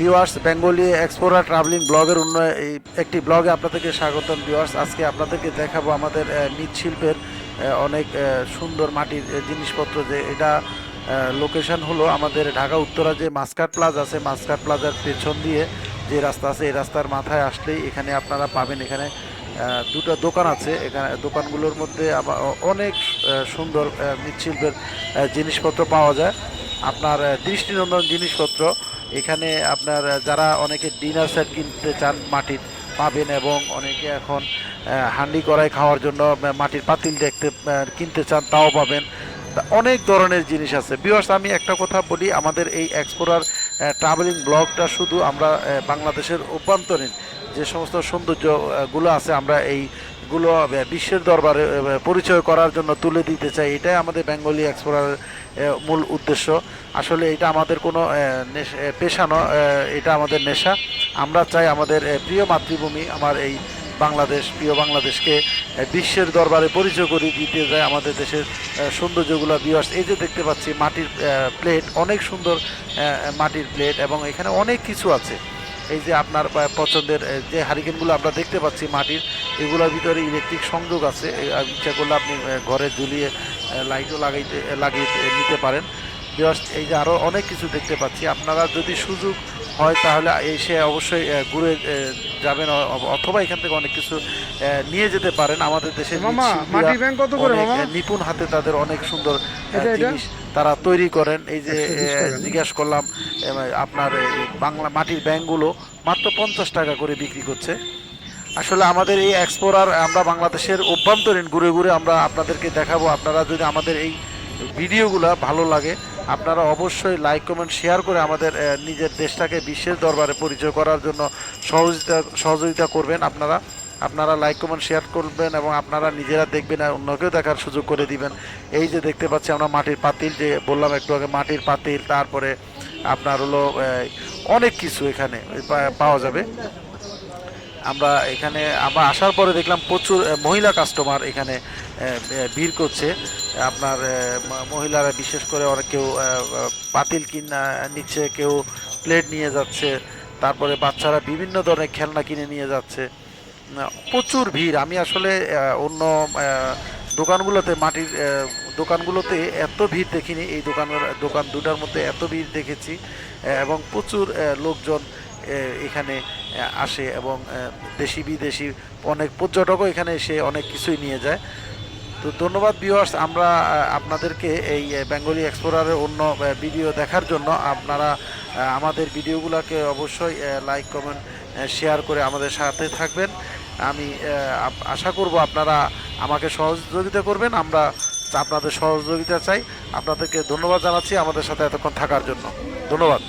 Viewers, Bengali এক্সপোরা travelling ব্লগের অন্য একটি ব্লগে আপনাদেরকে স্বাগতম ভিউয়ার্স। আজকে আপনাদেরকে দেখাবো আমাদের মৃৎশিল্পের অনেক সুন্দর মাটির জিনিসপত্র যে এটা লোকেশন হলো আমাদের ঢাকা উত্তরা যে মাস্কাট প্লাজা আছে, মাস্কাট প্লাজার পেছন দিয়ে যে রাস্তা আছে, এই রাস্তার মাথায় আসলেই এখানে আপনারা পাবেন এখানে দুটো দোকান আছে। এখানে দোকানগুলোর মধ্যে আবার অনেক সুন্দর মৃৎশিল্পের জিনিসপত্র পাওয়া যায়। আপনার দৃষ্টিনন্দন জিনিসপত্র এখানে আপনার যারা অনেকে ডিনার সেট কিনতে চান মাটির, পাবেন এবং অনেকে এখন হান্ডি কড়াই খাওয়ার জন্য মাটির পাতিল দেখতে কিনতে চান, তাও পাবেন। অনেক ধরনের জিনিস আছে। বিহার্স আমি একটা কথা বলি, আমাদের এই এক্সপোরার ট্রাভেলিং ব্লগটা শুধু আমরা বাংলাদেশের অভ্যন্তরীণ যে সমস্ত সৌন্দর্যগুলো আছে আমরা এইগুলো বিশ্বের দরবারে পরিচয় করার জন্য তুলে দিতে চাই। এটাই আমাদের বেঙ্গলি এক্সপোরার মূল উদ্দেশ্য। আসলে এটা আমাদের কোনো পেশা নয় এটা আমাদের নেশা। আমরা চাই আমাদের প্রিয় মাতৃভূমি, আমার এই বাংলাদেশ, প্রিয় বাংলাদেশকে বিশ্বের দরবারে পরিচয় করে দিতে যায় আমাদের দেশের সৌন্দর্যগুলো। বিয়ার্স এই যে দেখতে পাচ্ছি মাটির প্লেট অনেক সুন্দর মাটির প্লেট এবং এখানে অনেক কিছু আছে। এই যে আপনার পছন্দের যে হারিকেনগুলো আমরা দেখতে পাচ্ছি মাটির, এগুলোর ভিতরে ইলেকট্রিক সংযোগ আছে। ইচ্ছা করলে আপনি ঘরে ঝুলিয়ে লাইটও লাগাইতে, লাগিয়ে নিতে পারেন। জাস্ট এই যে আরও অনেক কিছু দেখতে পাচ্ছি। আপনারা যদি সুযোগ হয় তাহলে এসে অবশ্যই ঘুরে যাবেন অথবা এখান থেকে অনেক কিছু নিয়ে যেতে পারেন। আমাদের দেশে নিপুণ হাতে তাদের অনেক সুন্দর? জিনিস তারা তৈরি করেন। এই যে 120 আহ, টাকা না? জিজ্ঞাসা করলাম আপনার বাংলা মাটির ব্যাংকগুলো মাত্র পঞ্চাশ টাকা করে বিক্রি করছে। আসলে আমাদের এই এক্সপোরার আমরা বাংলাদেশের অভ্যন্তরীণ ঘুরে ঘুরে আমরা আপনাদেরকে দেখাবো। আপনারা যদি আমাদের এই ভিডিওগুলো ভালো লাগে আপনারা অবশ্যই লাইক কমেন্ট শেয়ার করে আমাদের নিজের দেশটাকে বিশ্বের দরবারে পরিচয় করার জন্য সহযোগিতা সহযোগিতা করবেন আপনারা। আপনারা লাইক কমেন্ট শেয়ার করবেন এবং আপনারা নিজেরা দেখবেন আর অন্যকেও দেখার সুযোগ করে দিবেন। এই যে দেখতে পাচ্ছি আমরা মাটির পাতিল, যে বললাম একটু আগে মাটির পাতিল, তারপরে আপনার হলো অনেক কিছু এখানে পাওয়া যাবে। আমরা এখানে, আমরা আসার পরে দেখলাম প্রচুর মহিলা কাস্টমার এখানে ভিড় করছে। আপনার মহিলারা বিশেষ করে অনেক কেউ পাতিল কিনা নিচ্ছে, কেউ প্লেট নিয়ে যাচ্ছে, তারপরে বাচ্চারা বিভিন্ন ধরনের খেলনা কিনে নিয়ে যাচ্ছে। প্রচুর ভিড়। আমি আসলে অন্য দোকানগুলোতে, মাটির দোকানগুলোতে এত ভিড় দেখিনি। এই দোকানের, দোকান দুটার মধ্যে এত ভিড় দেখেছি এবং প্রচুর লোকজন এখানে আসে এবং দেশি বিদেশি অনেক পর্যটকও এখানে এসে অনেক কিছুই নিয়ে যায়। তো ধন্যবাদ ভিউয়ার্স আমরা আপনাদেরকে এই বেঙ্গলি এক্সপ্লোরারের অন্য ভিডিও দেখার জন্য আপনারা আমাদের ভিডিওগুলোকে অবশ্যই লাইক কমেন্ট শেয়ার করে আমাদের সাথে থাকবেন। আমি আশা করব আপনারা আমাকে সহযোগিতা করবেন। আমরা আপনাদের সহযোগিতা চাই। আপনাদেরকে ধন্যবাদ জানাচ্ছি আমাদের সাথে এতক্ষণ থাকার জন্য। ধন্যবাদ।